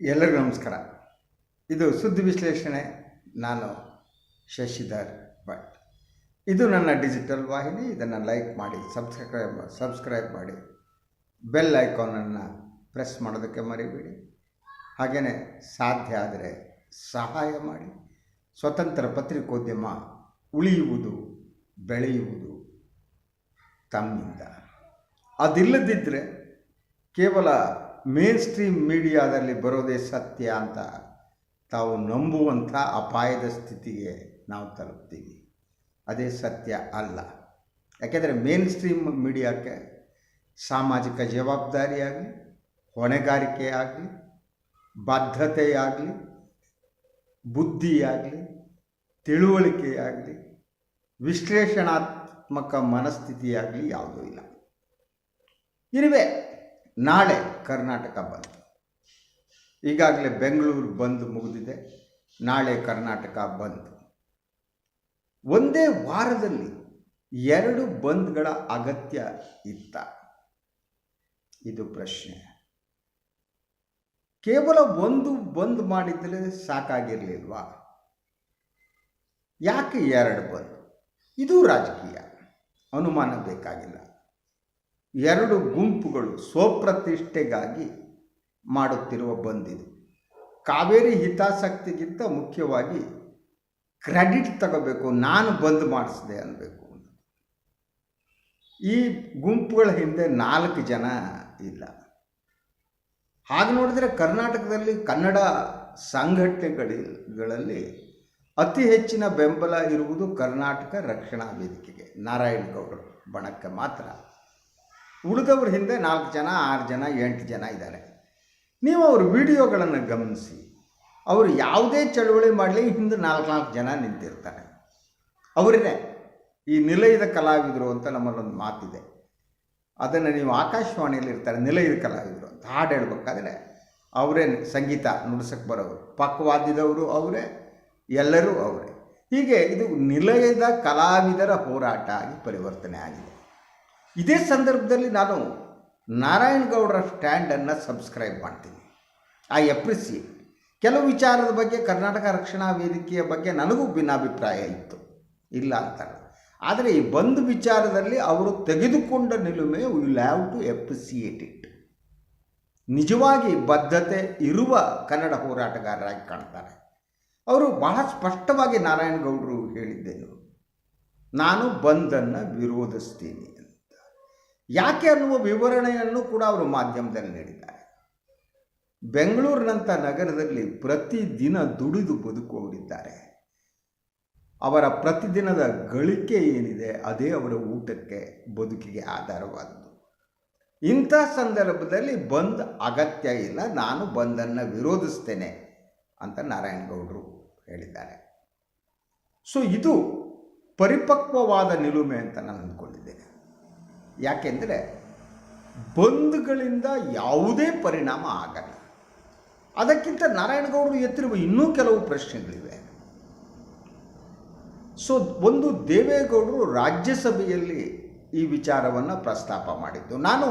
ಎಲ್ಲರಿಗೂ ನಮಸ್ಕಾರ. ಇದು ಸುದ್ದಿ ವಿಶ್ಲೇಷಣೆ. ನಾನು ಶಶಿಧರ್ ಭಟ್. ಇದು ನನ್ನ ಡಿಜಿಟಲ್ ವಾಹಿನಿ. ಇದನ್ನು ಲೈಕ್ ಮಾಡಿ, ಸಬ್ಸ್ಕ್ರೈಬ್ ಸಬ್ಸ್ಕ್ರೈಬ್ ಮಾಡಿ. ಬೆಲ್ ಐಕಾನನ್ನು ಪ್ರೆಸ್ ಮಾಡೋದಕ್ಕೆ ಮರಿಬೇಡಿ. ಹಾಗೆಯೇ ಸಾಧ್ಯ ಆದರೆ ಸಹಾಯ ಮಾಡಿ. ಸ್ವತಂತ್ರ ಪತ್ರಿಕೋದ್ಯಮ ಉಳಿಯುವುದು, ಬೆಳೆಯುವುದು ತಮ್ಮಿಂದ. ಅದಿಲ್ಲದಿದ್ದರೆ ಕೇವಲ ಮೇನ್ ಸ್ಟ್ರೀಮ್ ಮೀಡಿಯಾದಲ್ಲಿ ಬರೋದೇ ಸತ್ಯ ಅಂತ ತಾವು ನಂಬುವಂಥ ಅಪಾಯದ ಸ್ಥಿತಿಗೆ ನಾವು ತಲುಪ್ತೀವಿ. ಅದೇ ಸತ್ಯ ಅಲ್ಲ. ಯಾಕೆಂದರೆ ಮೇನ್ ಸ್ಟ್ರೀಮ್ ಮೀಡಿಯಾಕ್ಕೆ ಸಾಮಾಜಿಕ ಜವಾಬ್ದಾರಿಯಾಗಲಿ ಹೊಣೆಗಾರಿಕೆ ಆಗಲಿ ಬದ್ಧತೆಯಾಗಲಿ ಬುದ್ಧಿಯಾಗಲಿ ತಿಳುವಳಿಕೆಯಾಗಲಿ ವಿಶ್ಲೇಷಣಾತ್ಮಕ ಮನಸ್ಥಿತಿಯಾಗಲಿ ಯಾವುದೂ ಇಲ್ಲ. ಇರುವೆ ನಾಳೆ ಕರ್ನಾಟಕ ಬಂದ್. ಈಗಾಗಲೇ ಬೆಂಗಳೂರು ಬಂದ್ ಮುಗಿದಿದೆ. ನಾಳೆ ಕರ್ನಾಟಕ ಬಂದ್. ಒಂದೇ ವಾರದಲ್ಲಿ ಎರಡು ಬಂದ್ಗಳ ಅಗತ್ಯ ಇತ್ತ? ಇದು ಪ್ರಶ್ನೆ. ಕೇವಲ ಒಂದು ಬಂದ್ ಮಾಡಿದರೆ ಸಾಕಾಗಿರಲಿಲ್ವಾ? ಯಾಕೆ ಎರಡು ಬಂದ್? ಇದು ರಾಜಕೀಯ. ಅನುಮಾನ ಬೇಕಾಗಿಲ್ಲ. ಎರಡು ಗುಂಪುಗಳು ಸ್ವಪ್ರತಿಷ್ಠೆಗಾಗಿ ಮಾಡುತ್ತಿರುವ ಬಂದಿದೆ. ಕಾವೇರಿ ಹಿತಾಸಕ್ತಿಗಿಂತ ಮುಖ್ಯವಾಗಿ ಕ್ರೆಡಿಟ್ ತಗೋಬೇಕು, ನಾನು ಬಂದ್ ಮಾಡಿಸಿದೆ ಅನ್ನಬೇಕು ಈ ಗುಂಪುಗಳ ಹಿಂದೆ ನಾಲ್ಕು ಜನ ಇಲ್ಲ. ಹಾಗೆ ನೋಡಿದರೆ ಕರ್ನಾಟಕದಲ್ಲಿ ಕನ್ನಡ ಸಂಘಟನೆಗಳಲ್ಲಿ ಅತಿ ಹೆಚ್ಚಿನ ಬೆಂಬಲ ಇರುವುದು ಕರ್ನಾಟಕ ರಕ್ಷಣಾ ವೇದಿಕೆಗೆ ನಾರಾಯಣಗೌಡರು ಬಣಕ್ಕೆ ಮಾತ್ರ. ಉಳಿದವ್ರ ಹಿಂದೆ ನಾಲ್ಕು ಜನ, ಆರು ಜನ, ಎಂಟು ಜನ ಇದ್ದಾರೆ. ನೀವು ಅವ್ರ ವಿಡಿಯೋಗಳನ್ನು ಗಮನಿಸಿ, ಅವರು ಯಾವುದೇ ಚಳುವಳಿ ಮಾಡಲಿ, ಹಿಂದೆ ನಾಲ್ಕು ನಾಲ್ಕು ಜನ ನಿಂತಿರ್ತಾರೆ. ಅವರೇ ಈ ನಿಲಯದ ಕಲಾವಿದರು ಅಂತ ನಮ್ಮಲ್ಲೊಂದು ಮಾತಿದೆ. ಅದನ್ನು ನೀವು ಆಕಾಶವಾಣಿಯಲ್ಲಿ ಇರ್ತಾರೆ, ನಿಲಯದ ಕಲಾವಿದರು ಅಂತ. ಹಾಡು ಹೇಳ್ಬೇಕಾದ್ರೆ, ಅವರೇ ಸಂಗೀತ ನುಡಿಸಕ್ಕೆ ಬರೋರು. ಪಕ್ವಾದ್ಯದವರು ಅವರೇ, ಎಲ್ಲರೂ ಅವರೇ. ಹೀಗೆ ಇದು ನಿಲಯದ ಕಲಾವಿದರ ಹೋರಾಟ ಆಗಿ ಪರಿವರ್ತನೆ ಆಗಿದೆ. ಇದೇ ಸಂದರ್ಭದಲ್ಲಿ ನಾನು ನಾರಾಯಣಗೌಡರ ಸ್ಟ್ಯಾಂಡನ್ನು ಸಬ್ಸ್ಕ್ರೈಬ್ ಮಾಡ್ತೀನಿ. I appreciate. ಕೆಲವು ವಿಚಾರದ ಬಗ್ಗೆ ಕರ್ನಾಟಕ ರಕ್ಷಣಾ ವೇದಿಕೆಯ ಬಗ್ಗೆ ನನಗೂ ಭಿನ್ನಾಭಿಪ್ರಾಯ ಇತ್ತು. ಇಲ್ಲ ಅಂತ ಆದರೆ ಈ ಬಂದ್ ವಿಚಾರದಲ್ಲಿ ಅವರು ತೆಗೆದುಕೊಂಡ ನಿಲುಮೆ will have to appreciate it ನಿಜವಾಗಿ ಬದ್ಧತೆ ಇರುವ ಕನ್ನಡ ಹೋರಾಟಗಾರರಾಗಿ ಕಾಣ್ತಾರೆ. ಅವರು ಬಹಳ ಸ್ಪಷ್ಟವಾಗಿ ನಾರಾಯಣಗೌಡರು ಹೇಳಿದ್ದೇನು. ನಾನು ಬಂದನ್ನು ವಿರೋಧಿಸ್ತೀನಿ. ಯಾಕೆ ಅನ್ನುವ ವಿವರಣೆಯನ್ನು ಕೂಡ ಅವರು ಮಾಧ್ಯಮದಲ್ಲಿ ನೀಡಿದ್ದಾರೆ. ಬೆಂಗಳೂರಿನಂಥ ನಗರದಲ್ಲಿ ಪ್ರತಿದಿನ ದುಡಿದು ಬದುಕುವವರಿದ್ದಾರೆ. ಅವರ ಪ್ರತಿದಿನದ ಗಳಿಕೆ ಏನಿದೆ ಅದೇ ಅವರ ಊಟಕ್ಕೆ, ಬದುಕಿಗೆ ಆಧಾರವಾದದ್ದು. ಇಂಥ ಸಂದರ್ಭದಲ್ಲಿ ಬಂದ್ ಅಗತ್ಯ ಇಲ್ಲ, ನಾನು ಬಂದನ್ನು ವಿರೋಧಿಸ್ತೇನೆ ಅಂತ ನಾರಾಯಣಗೌಡರು ಹೇಳಿದ್ದಾರೆ. ಸೊ ಇದು ಪರಿಪಕ್ವವಾದ ನಿಲುಮೆ ಅಂತ ನಾನು ಅಂದ್ಕೊಂಡಿದ್ದೇನೆ. ಯಾಕೆಂದರೆ ಬಂದ್ಗಳಿಂದ ಯಾವುದೇ ಪರಿಣಾಮ ಆಗಲ್ಲ. ಅದಕ್ಕಿಂತ ನಾರಾಯಣಗೌಡರು ಎತ್ತಿರುವ ಇನ್ನೂ ಕೆಲವು ಪ್ರಶ್ನೆಗಳಿವೆ. ಸೊ ಒಂದು ದೇವೇಗೌಡರು ರಾಜ್ಯಸಭೆಯಲ್ಲಿ ಈ ವಿಚಾರವನ್ನು ಪ್ರಸ್ತಾಪ ಮಾಡಿದ್ದು. ನಾನು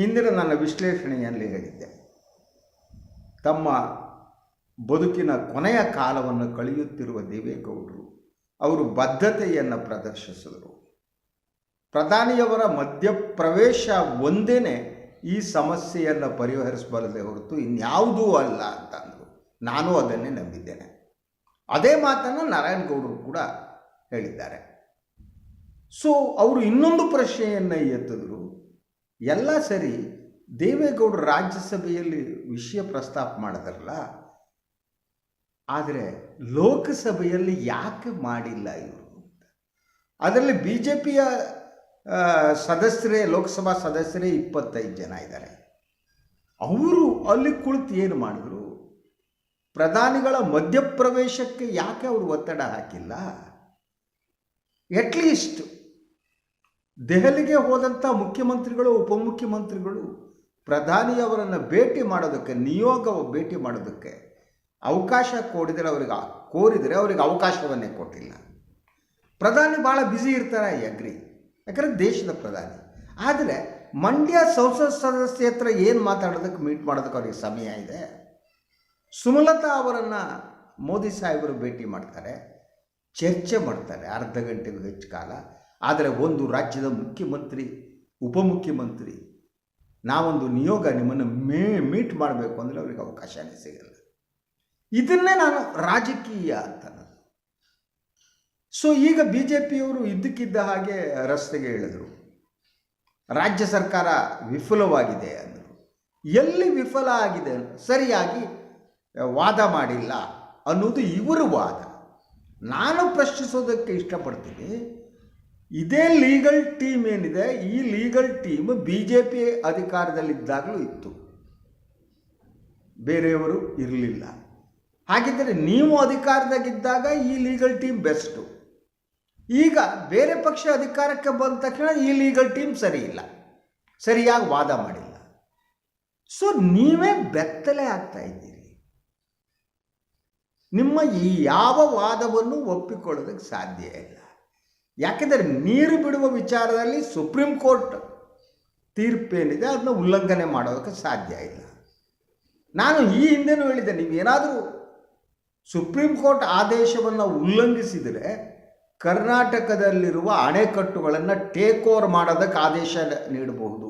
ಹಿಂದಿನ ನನ್ನ ವಿಶ್ಲೇಷಣೆಯಲ್ಲಿ ಹೇಳಿದ್ದೆ. ತಮ್ಮ ಬದುಕಿನ ಕೊನೆಯ ಕಾಲವನ್ನು ಕಳೆಯುತ್ತಿರುವ ದೇವೇಗೌಡರು ಅವರು ಬದ್ಧತೆಯನ್ನು ಪ್ರದರ್ಶಿಸಿದರು. ಪ್ರಧಾನಿಯವರ ಮಧ್ಯಪ್ರವೇಶ ಒಂದೇ ಈ ಸಮಸ್ಯೆಯನ್ನು ಪರಿಹರಿಸಬಲ್ಲದೆ ಹೊರತು ಇನ್ಯಾವುದೂ ಅಲ್ಲ ಅಂತಂದರು. ನಾನು ಅದನ್ನೇ ನಂಬಿದ್ದೇನೆ. ಅದೇ ಮಾತನ್ನು ನಾರಾಯಣಗೌಡರು ಕೂಡ ಹೇಳಿದ್ದಾರೆ. ಸೊ ಅವರು ಇನ್ನೊಂದು ಪ್ರಶ್ನೆಯನ್ನು ಎತ್ತಿದ್ರು. ಎಲ್ಲ ಸರಿ ದೇವೇಗೌಡರು ರಾಜ್ಯಸಭೆಯಲ್ಲಿ ವಿಷಯ ಪ್ರಸ್ತಾಪ ಮಾಡಿದ್ರಲ್ಲ? ಆದರೆ ಲೋಕಸಭೆಯಲ್ಲಿ ಯಾಕೆ ಮಾಡಿಲ್ಲ ಇವರು ಅದರಲ್ಲಿ ಬಿ ಜೆ ಪಿಯ ಸದಸ್ಯರೇ, ಲೋಕಸಭಾ ಸದಸ್ಯರೇ ಇಪ್ಪತ್ತೈದು ಜನ ಇದ್ದಾರೆ. ಅವರು ಅಲ್ಲಿ ಕುಳಿತು ಏನು ಮಾಡಿದ್ರು? ಪ್ರಧಾನಿಗಳ ಮಧ್ಯಪ್ರವೇಶಕ್ಕೆ ಯಾಕೆ ಅವರು ಒತ್ತಡ ಹಾಕಿಲ್ಲ? ಎಟ್ಲೀಸ್ಟ್ ದೆಹಲಿಗೆ ಹೋದಂಥ ಮುಖ್ಯಮಂತ್ರಿಗಳು, ಉಪಮುಖ್ಯಮಂತ್ರಿಗಳು ಪ್ರಧಾನಿಯವರನ್ನು ಭೇಟಿ ಮಾಡೋದಕ್ಕೆ ನಿಯೋಗ ಭೇಟಿ ಮಾಡೋದಕ್ಕೆ ಅವಕಾಶ ಕೊಡಿದರೆ ಅವರಿಗೆ ಕೋರಿದರೆ ಅವರಿಗೆ ಅವಕಾಶವನ್ನೇ ಕೊಟ್ಟಿಲ್ಲ. ಪ್ರಧಾನಿ ಭಾಳ ಬ್ಯುಸಿ ಇರ್ತಾರೆ ಅಗ್ರಿ ಯಾಕಂದರೆ ದೇಶದ ಪ್ರಧಾನಿ. ಆದರೆ ಮಂಡ್ಯ ಸಂಸತ್ ಸದಸ್ಯ ಹತ್ರ ಏನು ಮಾತಾಡೋದಕ್ಕೆ ಮೀಟ್ ಮಾಡೋದಕ್ಕೆ ಅವ್ರಿಗೆ ಸಮಯ ಇದೆ? ಸುಮಲತಾ ಅವರನ್ನು ಮೋದಿ ಸಾಹೇಬರು ಭೇಟಿ ಮಾಡ್ತಾರೆ. ಚರ್ಚೆ ಮಾಡ್ತಾರೆ ಅರ್ಧ ಗಂಟೆಗೂ ಹೆಚ್ಚು ಕಾಲ. ಆದರೆ ಒಂದು ರಾಜ್ಯದ ಮುಖ್ಯಮಂತ್ರಿ, ಉಪಮುಖ್ಯಮಂತ್ರಿ, ನಾವೊಂದು ನಿಯೋಗ ನಿಮ್ಮನ್ನು ಮೇ ಮೀಟ್ ಮಾಡಬೇಕು ಅಂದರೆ ಅವ್ರಿಗೆ ಅವಕಾಶನೇ ಸಿಗಲ್ಲ. ಇದನ್ನೇ ನಾನು ರಾಜಕೀಯ ಅಂತ ಸೊ ಈಗ ಬಿ ಜೆ ಪಿಯವರು ಇದ್ದಕ್ಕಿದ್ದ ಹಾಗೆ ರಸ್ತೆಗೆ ಇಳಿದರು. ರಾಜ್ಯ ಸರ್ಕಾರ ವಿಫಲವಾಗಿದೆ ಅಂದರು. ಎಲ್ಲಿ ವಿಫಲ ಆಗಿದೆ ಸರಿಯಾಗಿ ವಾದ ಮಾಡಿಲ್ಲ ಅನ್ನೋದು ಇವರ ವಾದ. ನಾನು ಪ್ರಶ್ನಿಸೋದಕ್ಕೆ ಇಷ್ಟಪಡ್ತೀನಿ, ಇದೇ ಲೀಗಲ್ ಟೀಮ್ ಏನಿದೆ, ಈ legal team B J P ಅಧಿಕಾರದಲ್ಲಿದ್ದಾಗಲೂ ಇತ್ತು. ಬೇರೆಯವರು ಇರಲಿಲ್ಲ. ಹಾಗಿದ್ದರೆ ನೀವು ಅಧಿಕಾರದಾಗಿದ್ದಾಗ ಈ ಲೀಗಲ್ ಟೀಮ್ ಬೆಸ್ಟು. ಈಗ ಬೇರೆ ಪಕ್ಷ ಅಧಿಕಾರಕ್ಕೆ ಬಂದ ತಕ್ಷಣ ಈ ಲೀಗಲ್ ಟೀಮ್ ಸರಿ ಇಲ್ಲ. ಸರಿಯಾಗಿ ವಾದ ಮಾಡಿಲ್ಲ. ಸೊ ನೀವೇ ಬೆತ್ತಲೆ ಆಗ್ತಾ ಇದ್ದೀರಿ. ನಿಮ್ಮ ಈ ಯಾವ ವಾದವನ್ನು ಒಪ್ಪಿಕೊಳ್ಳೋದಕ್ಕೆ ಸಾಧ್ಯ ಇಲ್ಲ. ಯಾಕೆಂದರೆ ನೀರು ಬಿಡುವ ವಿಚಾರದಲ್ಲಿ ಸುಪ್ರೀಂ ಕೋರ್ಟ್ ತೀರ್ಪೇನಿದೆ, ಅದನ್ನ ಉಲ್ಲಂಘನೆ ಮಾಡೋದಕ್ಕೆ ಸಾಧ್ಯ ಇಲ್ಲ. ನಾನು ಈ ಹಿಂದೆನೂ ಹೇಳಿದ್ದೆ, ನೀವೇನಾದರೂ ಸುಪ್ರೀಂ ಕೋರ್ಟ್ ಆದೇಶವನ್ನು ಉಲ್ಲಂಘಿಸಿದರೆ ಕರ್ನಾಟಕದಲ್ಲಿರುವ ಅಣೆಕಟ್ಟುಗಳನ್ನು ಟೇಕ್ ಓವರ್ ಮಾಡೋದಕ್ಕೆ ಆದೇಶ ನೀಡಬಹುದು.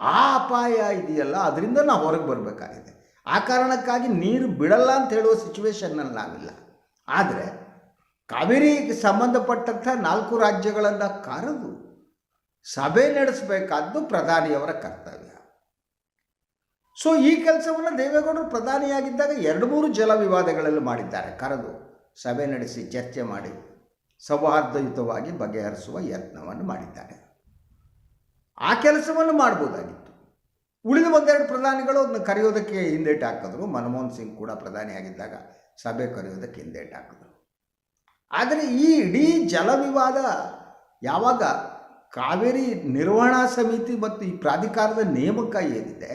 ಆ ಅಪಾಯ ಇದೆಯಲ್ಲ, ಅದರಿಂದ ನಾವು ಹೊರಗೆ ಬರಬೇಕಾಗಿದೆ. ಆ ಕಾರಣಕ್ಕಾಗಿ ನೀರು ಬಿಡಲ್ಲ ಅಂತ ಹೇಳುವ ಸಿಚುವೇಶನ್ನಲ್ಲಿ ನಾವಿಲ್ಲ. ಆದರೆ ಕಾವೇರಿಗೆ ಸಂಬಂಧಪಟ್ಟಂಥ ನಾಲ್ಕು ರಾಜ್ಯಗಳನ್ನು ಕರೆದು ಸಭೆ ನಡೆಸಬೇಕಾದ್ದು ಪ್ರಧಾನಿಯವರ ಕರ್ತವ್ಯ. ಸೊ ಈ ಕೆಲಸವನ್ನು ದೇವೇಗೌಡರು ಪ್ರಧಾನಿಯಾಗಿದ್ದಾಗ ಎರಡು ಮೂರು ಜಲ ವಿವಾದಗಳಲ್ಲಿ ಮಾಡಿದ್ದಾರೆ. ಕರೆದು ಸಭೆ ನಡೆಸಿ ಚರ್ಚೆ ಮಾಡಿ. ಸೌಹಾರ್ದಯುತವಾಗಿ ಬಗೆಹರಿಸುವ ಯತ್ನವನ್ನು ಮಾಡಿದ್ದಾರೆ. ಆ ಕೆಲಸವನ್ನು ಮಾಡ್ಬೋದಾಗಿತ್ತು. ಉಳಿದ ಒಂದೆರಡು ಪ್ರಧಾನಿಗಳು ಅದನ್ನು ಕರೆಯೋದಕ್ಕೆ ಹಿಂದೇಟು ಹಾಕಿದ್ರು. ಮನಮೋಹನ್ ಸಿಂಗ್ ಕೂಡ ಪ್ರಧಾನಿಯಾಗಿದ್ದಾಗ ಸಭೆ ಕರೆಯೋದಕ್ಕೆ ಹಿಂದೇಟು ಹಾಕಿದ್ರು. ಆದರೆ ಈ ಇಡೀ ಜಲವಿವಾದ ಯಾವಾಗ ಕಾವೇರಿ ನಿರ್ವಹಣಾ ಸಮಿತಿ ಮತ್ತು ಈ ಪ್ರಾಧಿಕಾರದ ನೇಮಕ ಏನಿದೆ,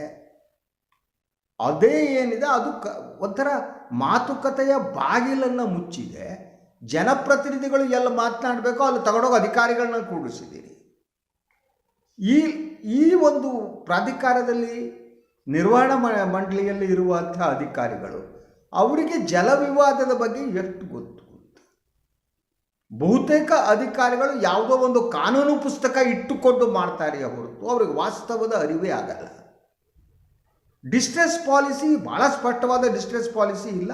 ಅದೇ ಏನಿದೆ, ಅದು ಕ ಒಂಥರ ಮಾತುಕತೆಯ ಬಾಗಿಲನ್ನು ಮುಚ್ಚಿದೆ. ಜನಪ್ರತಿನಿಧಿಗಳು ಎಲ್ಲಿ ಮಾತನಾಡಬೇಕೋ, ಅಲ್ಲಿ ತಗೊಂಡೋಗಿ ಅಧಿಕಾರಿಗಳನ್ನ ಕೂಡಿಸಿದ್ದೀರಿ ಈ ಈ ಒಂದು ಪ್ರಾಧಿಕಾರದಲ್ಲಿ ನಿರ್ವಹಣಾ ಮಂಡಳಿಯಲ್ಲಿ ಇರುವಂಥ ಅಧಿಕಾರಿಗಳು, ಅವರಿಗೆ ಜಲ ವಿವಾದದ ಬಗ್ಗೆ ಎಷ್ಟು ಗೊತ್ತು? ಬಹುತೇಕ ಅಧಿಕಾರಿಗಳು ಯಾವುದೋ ಒಂದು ಕಾನೂನು ಪುಸ್ತಕ ಇಟ್ಟುಕೊಂಡು ಮಾಡ್ತಾರೆ ಹೊರತು ಅವ್ರಿಗೆ ವಾಸ್ತವದ ಅರಿವೇ ಆಗಲ್ಲ. ಡಿಸ್ಟ್ರೆಸ್ ಪಾಲಿಸಿ ಭಾಳ ಸ್ಪಷ್ಟವಾದ ಡಿಸ್ಟ್ರೆಸ್ ಪಾಲಿಸಿ ಇಲ್ಲ,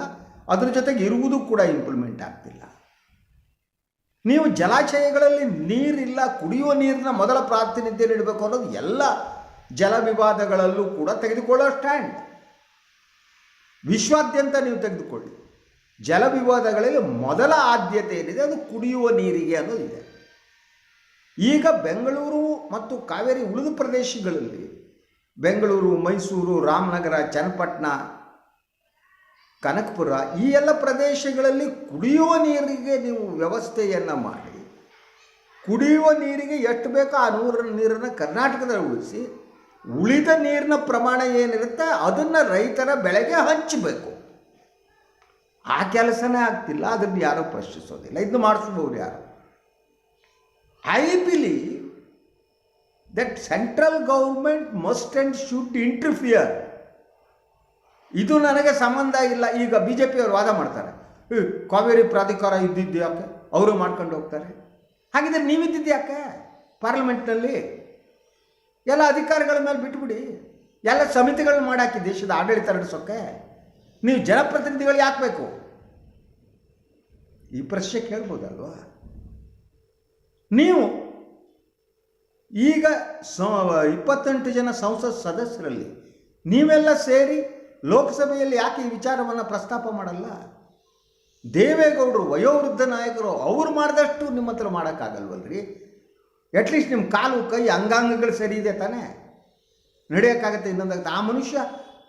ಅದರ ಜೊತೆಗೆ ಇರುವುದು ಕೂಡ ಇಂಪ್ಲಿಮೆಂಟ್ ಆಗ್ತಿಲ್ಲ. ನೀವು ಜಲಾಶಯಗಳಲ್ಲಿ ನೀರಿಲ್ಲ, ಕುಡಿಯುವ ನೀರಿನ ಮೊದಲ ಪ್ರಾತಿನಿಧ್ಯ ನೀಡಬೇಕು ಅನ್ನೋದು ಎಲ್ಲ ಜಲ ವಿವಾದಗಳಲ್ಲೂ ಕೂಡ ತೆಗೆದುಕೊಳ್ಳೋ ಸ್ಟ್ಯಾಂಡ್ ವಿಶ್ವಾದ್ಯಂತ ನೀವು ತೆಗೆದುಕೊಳ್ಳಿ. ಜಲ ವಿವಾದಗಳಲ್ಲಿ ಮೊದಲ ಆದ್ಯತೆ ಏನಿದೆ ಅದು ಕುಡಿಯುವ ನೀರಿಗೆ ಅನ್ನೋದಿದೆ ಈಗ ಬೆಂಗಳೂರು ಮತ್ತು ಕಾವೇರಿ ಉಳಿದ ಪ್ರದೇಶಗಳಲ್ಲಿ ಬೆಂಗಳೂರು, ಮೈಸೂರು, ರಾಮನಗರ, ಚನ್ನಪಟ್ಟಣ ಕನಕಪುರ ಈ ಎಲ್ಲ ಪ್ರದೇಶಗಳಲ್ಲಿ ಕುಡಿಯುವ ನೀರಿಗೆ ನೀವು ವ್ಯವಸ್ಥೆಯನ್ನು ಮಾಡಿ. ಕುಡಿಯುವ ನೀರಿಗೆ ಎಷ್ಟು ಬೇಕೋ ಆ ನೂರ ನೀರನ್ನು ಕರ್ನಾಟಕದಲ್ಲಿ ಉಳಿಸಿ, ಉಳಿದ ನೀರಿನ ಪ್ರಮಾಣ ಏನಿರುತ್ತೆ ಅದನ್ನು ರೈತರ ಬೆಳೆಗೆ ಹಂಚಬೇಕು. ಆ ಕೆಲಸನೇ ಆಗ್ತಿಲ್ಲ, ಅದನ್ನು ಯಾರೂ ಪ್ರಶ್ನಿಸೋದಿಲ್ಲ. ಇದನ್ನು ಮಾಡಿಸ್ಬೋದು ಯಾರು? I believe that central government must and should interfere ಇದು ನನಗೆ ಸಂಬಂಧ ಇಲ್ಲ. ಈಗ ಬಿ ಜೆ ಪಿಯವರು ವಾದ ಮಾಡ್ತಾರೆ. "ಏ, ಕಾವೇರಿ ಪ್ರಾಧಿಕಾರ ಇದ್ದಿದ್ದು ಯಾಕೆ? ಅವರು ಮಾಡ್ಕೊಂಡು ಹೋಗ್ತಾರೆ. ಹಾಗಿದ್ರೆ ನೀವಿದ್ದಿದ್ದು ಯಾಕೆ? ಪಾರ್ಲಿಮೆಂಟ್ನಲ್ಲಿ ಎಲ್ಲ ಅಧಿಕಾರಿಗಳ ಮೇಲೆ ಬಿಟ್ಬಿಡಿ. ಎಲ್ಲ ಸಮಿತಿಗಳನ್ನ ಮಾಡಾಕಿ ದೇಶದ ಆಡಳಿತ ನಡೆಸೋಕ್ಕೆ ನೀವು ಜನಪ್ರತಿನಿಧಿಗಳು ಯಾಕೆ ಬೇಕು? ಈ ಪ್ರಶ್ನೆ ಕೇಳ್ಬೋದಲ್ವಾ? ನೀವು ಈಗ ಸ ಇಪ್ಪತ್ತೆಂಟು ಜನ ಸಂಸತ್ ಸದಸ್ಯರಲ್ಲಿ ನೀವೆಲ್ಲ ಸೇರಿ ಲೋಕಸಭೆಯಲ್ಲಿ ಯಾಕೆ ಈ ವಿಚಾರವನ್ನು ಪ್ರಸ್ತಾಪ ಮಾಡಲ್ಲ? ದೇವೇಗೌಡರು ವಯೋವೃದ್ಧ ನಾಯಕರು ಅವ್ರು ಮಾಡಿದಷ್ಟು ನಿಮ್ಮ ಹತ್ರ ಮಾಡೋಕ್ಕಾಗಲ್ವಲ್ರಿ? ಅಟ್ಲೀಸ್ಟ್ ನಿಮ್ಮ ಕಾಲು, ಕೈ, ಅಂಗಾಂಗಗಳು ಸರಿ ಇದೆ ತಾನೇ? ನಡೆಯೋಕ್ಕಾಗತ್ತೆ ಇನ್ನೊಂದಾಗುತ್ತೆ ಆ ಮನುಷ್ಯ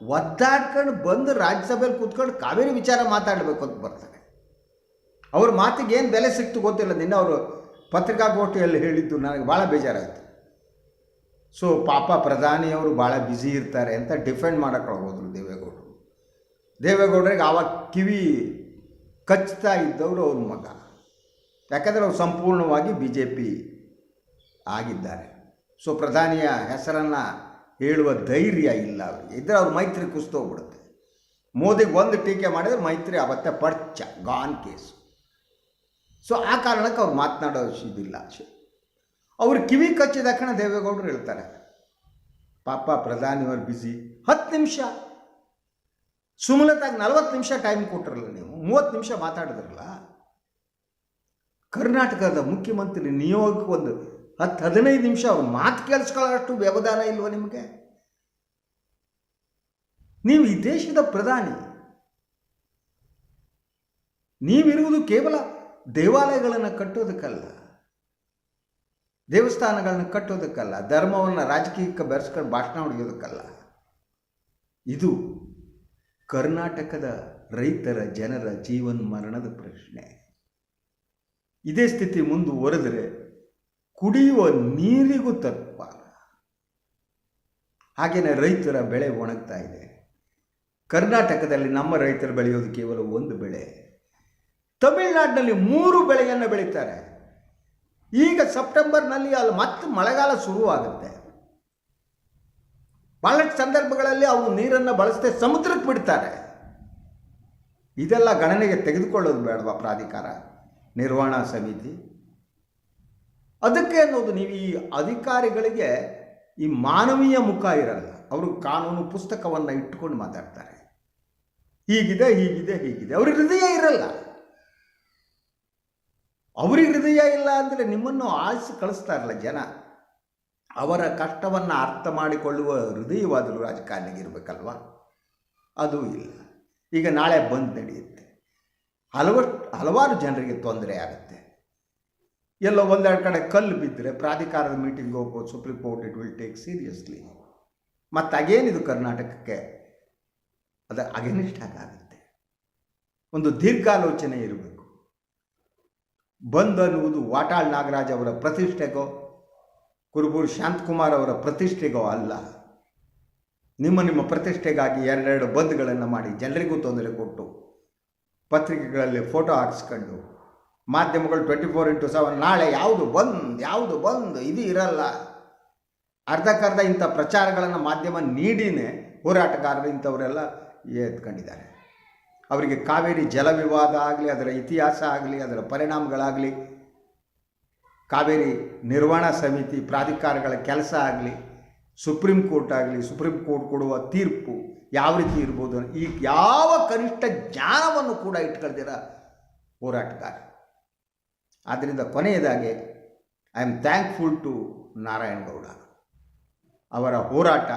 ಒದ್ದಾಡ್ಕೊಂಡು ಬಂದು ರಾಜ್ಯಸಭೆಯಲ್ಲಿ ಕೂತ್ಕೊಂಡು ಕಾವೇರಿ ವಿಚಾರ ಮಾತಾಡಬೇಕು ಅಂತ ಬರ್ತಾರೆ. ಅವ್ರ ಮಾತಿಗೆ ಏನು ಬೆಲೆ ಸಿಕ್ತು ಗೊತ್ತಿಲ್ಲ. ನಿನ್ನೆ ಅವರು ಪತ್ರಿಕಾಗೋಷ್ಠಿಯಲ್ಲಿ ಹೇಳಿದ್ದು ನನಗೆ ಭಾಳ ಬೇಜಾರಾಯಿತು. ಸೊ ಪಾಪ ಪ್ರಧಾನಿಯವರು ಭಾಳ ಬ್ಯುಸಿ ಇರ್ತಾರೆ ಅಂತ ಡಿಫೆಂಡ್ ಮಾಡೋಕ್ಕೆ ದೇವೇಗೌಡರು ದೇವೇಗೌಡರಿಗೆ ಆವಾಗ ಕಿವಿ ಕಚ್ತಾ ಇದ್ದವರು ಅವ್ರ ಮಗ. ಯಾಕಂದರೆ ಅವರು ಸಂಪೂರ್ಣವಾಗಿ ಬಿ ಜೆ ಪಿ ಆಗಿದ್ದಾರೆ. ಸೊ ಪ್ರಧಾನಿಯ ಹೆಸರನ್ನು ಹೇಳುವ ಧೈರ್ಯ ಇಲ್ಲ ಅವರಿಗೆ. ಇದ್ದರೆ ಅವ್ರ ಮೈತ್ರಿ ಕುಸ್ತೋಗ್ಬಿಡುತ್ತೆ ಮೋದಿಗೆ ಒಂದು ಟೀಕೆ ಮಾಡಿದರೆ ಮೈತ್ರಿ ಅವತ್ತೆ ಪಡ್ಚ ಗಾನ್ ಕೇಸು ಸೊ ಆ ಕಾರಣಕ್ಕೆ ಅವ್ರು ಮಾತನಾಡೋ ಇದಿಲ್ಲ. ಅವ್ರು ಕಿವಿ ಕಚ್ಚಿದ ತಕ್ಷಣ ದೇವೇಗೌಡರು ಹೇಳ್ತಾರೆ, ಪಾಪ ಪ್ರಧಾನಿಯವರು ಬ್ಯುಸಿ ಹತ್ತು ನಿಮಿಷ ಸುಮಲತಾಗಿ ನಲವತ್ತು ನಿಮಿಷ ಟೈಮ್ ಕೊಟ್ಟಿರಲ್ಲ ನೀವು, ಮೂವತ್ತು ನಿಮಿಷ ಮಾತಾಡಿದ್ರಲ್ಲ, ಕರ್ನಾಟಕದ ಮುಖ್ಯಮಂತ್ರಿ ನಿಯೋಗಕ್ಕೆ ಒಂದು ಹತ್ತು, ಹದಿನೈದು ನಿಮಿಷ ಅವ್ರು ಮಾತು ಕೇಳಿಸ್ಕೊಳ್ಳೋಷ್ಟು ವ್ಯವಧಾನ ಇಲ್ವ ನಿಮಗೆ? ನೀವು ಈ ದೇಶದ ಪ್ರಧಾನಿ. ನೀವಿರುವುದು ಕೇವಲ ದೇವಾಲಯಗಳನ್ನು ಕಟ್ಟೋದಕ್ಕಲ್ಲ, ದೇವಸ್ಥಾನಗಳನ್ನು ಕಟ್ಟೋದಕ್ಕಲ್ಲ, ಧರ್ಮವನ್ನು ರಾಜಕೀಯಕ್ಕೆ ಬೆರೆಸ್ಕೊಂಡು ಭಾಷಣ ಹೊಡೆಯೋದಕ್ಕಲ್ಲ. ಇದು ಕರ್ನಾಟಕದ ರೈತರ ಜನರ ಜೀವನ ಮರಣದ ಪ್ರಶ್ನೆ. ಇದೇ ಸ್ಥಿತಿ ಮುಂದುವರೆದರೆ ಕುಡಿಯುವ ನೀರಿಗೂ ತತ್ಪಾಲ ಹಾಗೆಯೇ ರೈತರ ಬೆಳೆ ಒಣಗ್ತಾ ಇದೆ. ಕರ್ನಾಟಕದಲ್ಲಿ ನಮ್ಮ ರೈತರು ಬೆಳೆಯೋದು ಕೇವಲ ಒಂದು ಬೆಳೆ. ತಮಿಳುನಾಡಿನಲ್ಲಿ ಮೂರು ಬೆಳೆಯನ್ನು ಬೆಳೀತಾರೆ. ಈಗ ಸೆಪ್ಟೆಂಬರ್ನಲ್ಲಿ ಅಲ್ಲಿ ಮತ್ತೆ ಮಳೆಗಾಲ ಶುರುವಾಗುತ್ತೆ. ಬಹಳಷ್ಟು ಸಂದರ್ಭಗಳಲ್ಲಿ ಅವರು ನೀರನ್ನು ಬಳಸದೆ ಸಮುದ್ರಕ್ಕೆ ಬಿಡ್ತಾರೆ. ಇದೆಲ್ಲ ಗಣನೆಗೆ ತೆಗೆದುಕೊಳ್ಳೋದು ಬೇಡವಾ ಪ್ರಾಧಿಕಾರ, ನಿರ್ವಹಣಾ ಸಮಿತಿ? ಅದಕ್ಕೆ ಅನ್ನೋದು ನೀವು ಈ ಅಧಿಕಾರಿಗಳಿಗೆ ಈ ಮಾನವೀಯ ಮುಖ ಇರಲ್ಲ, ಅವರು ಕಾನೂನು ಪುಸ್ತಕವನ್ನು ಇಟ್ಟುಕೊಂಡು ಮಾತಾಡ್ತಾರೆ. ಹೀಗಿದೆ ಹೀಗಿದೆ ಹೀಗಿದೆ. ಅವ್ರಿಗೆ ಹೃದಯ ಇರಲ್ಲ. ಅವ್ರಿಗೆ ಹೃದಯ ಇಲ್ಲ ಅಂದರೆ ನಿಮ್ಮನ್ನು ಆಳಿಸಿ ಕಳಿಸ್ತಾರಲ್ಲ ಜನ. ಅವರ ಕಷ್ಟವನ್ನು ಅರ್ಥ ಮಾಡಿಕೊಳ್ಳುವ ಹೃದಯವಾದರೂ ರಾಜಕಾರಣಿಗಿರಬೇಕಲ್ವ ಅದು ಇಲ್ಲ. ಈಗ ನಾಳೆ ಬಂದ್ ನಡೆಯುತ್ತೆ. ಹಲವಷ್ಟು ಹಲವಾರು ಜನರಿಗೆ ತೊಂದರೆ ಆಗುತ್ತೆ. ಎಲ್ಲೋ ಒಂದೆರಡು ಕಡೆ ಕಲ್ಲು ಬಿದ್ದರೆ ಪ್ರಾಧಿಕಾರದ ಮೀಟಿಂಗ್ ಹೋಗ್ಬೋದು, supreme court it will take seriously. ಮತ್ತು ಅಗೇನಿದು ಕರ್ನಾಟಕಕ್ಕೆ? ಅದು ಅಗೇನಿಸ್ಟ್ ಆಗುತ್ತೆ ಒಂದು ದೀರ್ಘಾಲೋಚನೆ ಇರಬೇಕು. ಬಂದ್ ಅನ್ನುವುದು ವಾಟಾಳ್ ನಾಗರಾಜ್ ಅವರ ಪ್ರತಿಷ್ಠೆಗೋ ಕುರುಬೂರು ಶಾಂತಕುಮಾರ್ ಅವರ ಪ್ರತಿಷ್ಠೆಗೋ ಅಲ್ಲ. ನಿಮ್ಮ ನಿಮ್ಮ ಪ್ರತಿಷ್ಠೆಗಾಗಿ ಎರಡೆರಡು ಬಂದ್ಗಳನ್ನು ಮಾಡಿ ಜನರಿಗೂ ತೊಂದರೆ ಕೊಟ್ಟು ಪತ್ರಿಕೆಗಳಲ್ಲಿ ಫೋಟೋ ಹಾಕಿಸ್ಕೊಂಡು ಮಾಧ್ಯಮಗಳು ಟ್ವೆಂಟಿ ಫೋರ್ ಇಂಟು ಸೆವೆನ್ ನಾಳೆ ಯಾವುದು ಬಂದ್ ಯಾವುದು ಬಂದ್, ಇದು ಇರಲ್ಲ. ಅರ್ಧಕ್ಕರ್ಧ ಇಂಥ ಪ್ರಚಾರಗಳನ್ನು ಮಾಧ್ಯಮ ನೀಡಿನೇ ಹೋರಾಟಗಾರರು ಇಂಥವರೆಲ್ಲ ಎತ್ಕೊಂಡಿದ್ದಾರೆ. ಅವರಿಗೆ ಕಾವೇರಿ ಜಲ ವಿವಾದ ಆಗಲಿ, ಅದರ ಇತಿಹಾಸ ಆಗಲಿ, ಅದರ ಪರಿಣಾಮಗಳಾಗಲಿ ಕಾವೇರಿ ನಿರ್ವಹಣಾ ಸಮಿತಿ ಪ್ರಾಧಿಕಾರಗಳ ಕೆಲಸ ಆಗಲಿ, ಸುಪ್ರೀಂ ಕೋರ್ಟ್ ಆಗಲಿ, ಸುಪ್ರೀಂ ಕೋರ್ಟ್ ಕೊಡುವ ತೀರ್ಪು ಯಾವ ರೀತಿ ಇರ್ಬೋದು ಈ ಯಾವ ಕನಿಷ್ಠ ಜ್ಞಾನವನ್ನು ಕೂಡ ಇಟ್ಕೊಳ್ದಿರ ಹೋರಾಟಗಾರ. ಆದ್ದರಿಂದ ಕೊನೆಯದಾಗಿ I am thankful to Narayana Gowda ಅವರ ಹೋರಾಟ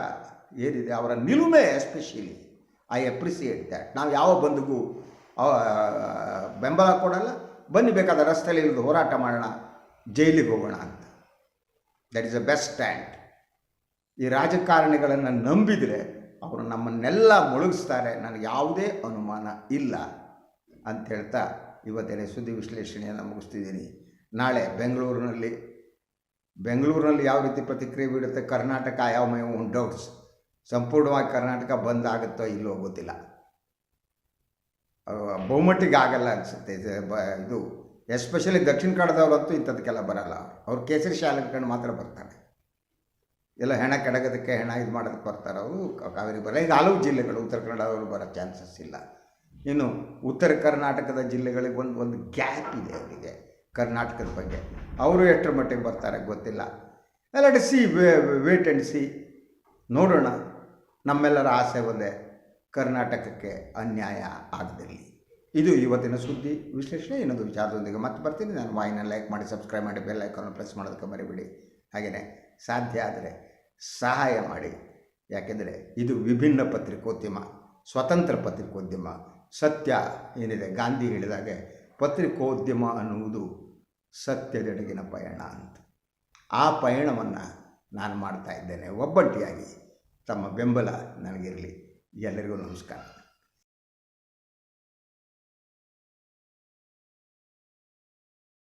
ಏನಿದೆ, ಅವರ ನಿಲುಮೆ ಎಸ್ಪೆಷಲಿ ಐ ಅಪ್ರಿಸಿಯೇಟ್ ದ್ಯಾಟ್ ನಾವು ಯಾವ ಬಂದಿಗೂ ಬೆಂಬಲ ಕೊಡಲ್ಲ. ಬನ್ನಿ ಬೇಕಾದ ರಸ್ತೆಯಲ್ಲಿ ಇಳಿದು ಹೋರಾಟ ಮಾಡೋಣ. ಜೈಲಿಗೆ ಹೋಗೋಣ ಅಂತ. That is a best stand ಈ ರಾಜಕಾರಣಿಗಳನ್ನು ನಂಬಿದರೆ ಅವರು ನಮ್ಮನ್ನೆಲ್ಲ ಮುಳುಗಿಸ್ತಾರೆ, ನನಗೆ ಯಾವುದೇ ಅನುಮಾನ ಇಲ್ಲ ಅಂತ ಹೇಳ್ತಾ ಇವತ್ತಿನ ಸುದ್ದಿ ವಿಶ್ಲೇಷಣೆಯನ್ನು ಮುಗಿಸ್ತಿದ್ದೀನಿ. ನಾಳೆ ಬೆಂಗಳೂರಿನಲ್ಲಿ ಬೆಂಗಳೂರಿನಲ್ಲಿ ಯಾವ ರೀತಿ ಪ್ರತಿಕ್ರಿಯೆ ಬೀಳುತ್ತೆ, ಕರ್ನಾಟಕ ಯಾವ ಒನ್ ಡೌಟ್ಸ್ ಸಂಪೂರ್ಣವಾಗಿ ಕರ್ನಾಟಕ ಬಂದ್ ಆಗುತ್ತೋ ಇಲ್ಲೋ ಗೊತ್ತಿಲ್ಲ. ಬಹುಮಟ್ಟಿಗೆ ಆಗಲ್ಲ ಅನಿಸುತ್ತೆ ಇದು ಎಸ್ಪೆಷಲಿ ದಕ್ಷಿಣ ಕನ್ನಡದವ್ರಂತೂ ಇಂಥದಕ್ಕೆಲ್ಲ ಬರಲ್ಲ. ಅವ್ರು ಕೇಸರಿ ಶಾಲೆ ಕಂಡು ಮಾತ್ರ ಬರ್ತಾರೆ. ಎಲ್ಲ ಹೆಣ ಕೆಡಗೋದಕ್ಕೆ ಹೆಣ ಇದು ಮಾಡೋದಕ್ಕೆ ಬರ್ತಾರೆ ಅವರು. ಕಾವೇರಿ ಬರ ಇದು ಹಲವು ಜಿಲ್ಲೆಗಳು, ಉತ್ತರ ಕನ್ನಡದವರು ಬರೋ ಚಾನ್ಸಸ್ ಇಲ್ಲ. ಇನ್ನು ಉತ್ತರ ಕರ್ನಾಟಕದ ಜಿಲ್ಲೆಗಳಿಗೆ ಒಂದು ಒಂದು ಗ್ಯಾಪ್ ಇದೆ ಅವರಿಗೆ ಕರ್ನಾಟಕದ ಬಗ್ಗೆ. ಅವರು ಎಷ್ಟರ ಮಟ್ಟಿಗೆ ಬರ್ತಾರೆ ಗೊತ್ತಿಲ್ಲ. ಎಲ್ಲ ಸಿ ವೇಟ್ ಆ್ಯಂಡ್ ಸಿ ನೋಡೋಣ. ನಮ್ಮೆಲ್ಲರ ಆಸೆ ಒಂದೇ, ಕರ್ನಾಟಕಕ್ಕೆ ಅನ್ಯಾಯ ಆಗದಿರಲಿ ಇದು ಇವತ್ತಿನ ಸುದ್ದಿ ವಿಶ್ಲೇಷಣೆ. ಇನ್ನೊಂದು ವಿಚಾರದೊಂದಿಗೆ ಮತ್ತೆ ಬರ್ತೀನಿ. ನಾನು ವಾಯಿನ ಲೈಕ್ ಮಾಡಿ ಸಬ್ಸ್ಕ್ರೈಬ್ ಮಾಡಿ ಬೆಲ್ ಐಕಾನ್ ಪ್ರೆಸ್ ಮಾಡೋದಕ್ಕೆ ಮರಿಬೇಡಿ. ಹಾಗೆಯೇ ಸಾಧ್ಯ ಆದರೆ ಸಹಾಯ ಮಾಡಿ. ಯಾಕೆಂದರೆ ಇದು ವಿಭಿನ್ನ ಪತ್ರಿಕೋದ್ಯಮ, ಸ್ವತಂತ್ರ ಪತ್ರಿಕೋದ್ಯಮ, ಸತ್ಯ ಏನಿದೆ? ಗಾಂಧಿ ಹೇಳಿದಾಗೆ ಪತ್ರಿಕೋದ್ಯಮ ಅನ್ನುವುದು ಸತ್ಯದೆಡೆಗಿನ ಪಯಣ ಅಂತ. ಆ ಪಯಣವನ್ನು ನಾನು ಮಾಡ್ತಾ ಇದ್ದೇನೆ. ಒಬ್ಬಟ್ಟಿಯಾಗಿ ತಮ್ಮ ಬೆಂಬಲ ನನಗಿರಲಿ. ಎಲ್ಲರಿಗೂ ನಮಸ್ಕಾರ.